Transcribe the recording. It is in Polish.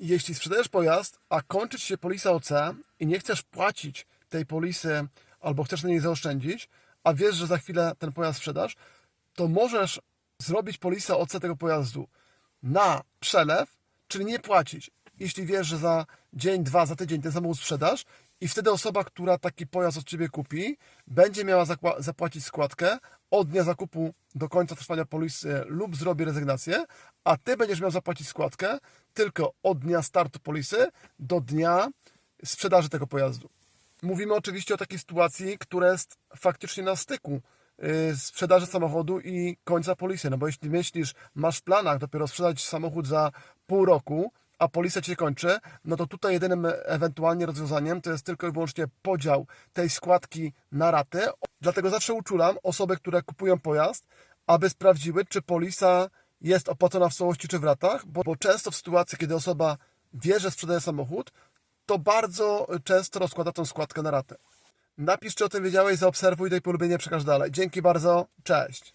Jeśli sprzedajesz pojazd, a kończy się polisa OC i nie chcesz płacić tej polisy albo chcesz na niej zaoszczędzić, a wiesz, że za chwilę ten pojazd sprzedasz, to możesz zrobić polisę OC tego pojazdu na przelew, czyli nie płacić. Jeśli wiesz, że za dzień, dwa, za tydzień ten samochód sprzedasz i wtedy osoba, która taki pojazd od Ciebie kupi, będzie miała zapłacić składkę od dnia zakupu do końca trwania polisy lub zrobi rezygnację, a Ty będziesz miał zapłacić składkę tylko od dnia startu polisy do dnia sprzedaży tego pojazdu. Mówimy oczywiście o takiej sytuacji, która jest faktycznie na styku y, sprzedaży samochodu i końca polisy. No bo jeśli myślisz, masz w planach dopiero sprzedać samochód za pół roku, a polisa cię kończy, no to tutaj jedynym ewentualnie rozwiązaniem to jest tylko i wyłącznie podział tej składki na raty. Dlatego zawsze uczulam osoby, które kupują pojazd, aby sprawdziły, czy polisa jest opłacona w całości czy w ratach, bo, bo często w sytuacji, kiedy osoba wie, że sprzedaje samochód, to bardzo często rozkłada tą składkę na ratę. Napisz, czy o tym wiedziałeś, zaobserwuj, daj polubienie, przekaż dalej. Dzięki bardzo, cześć.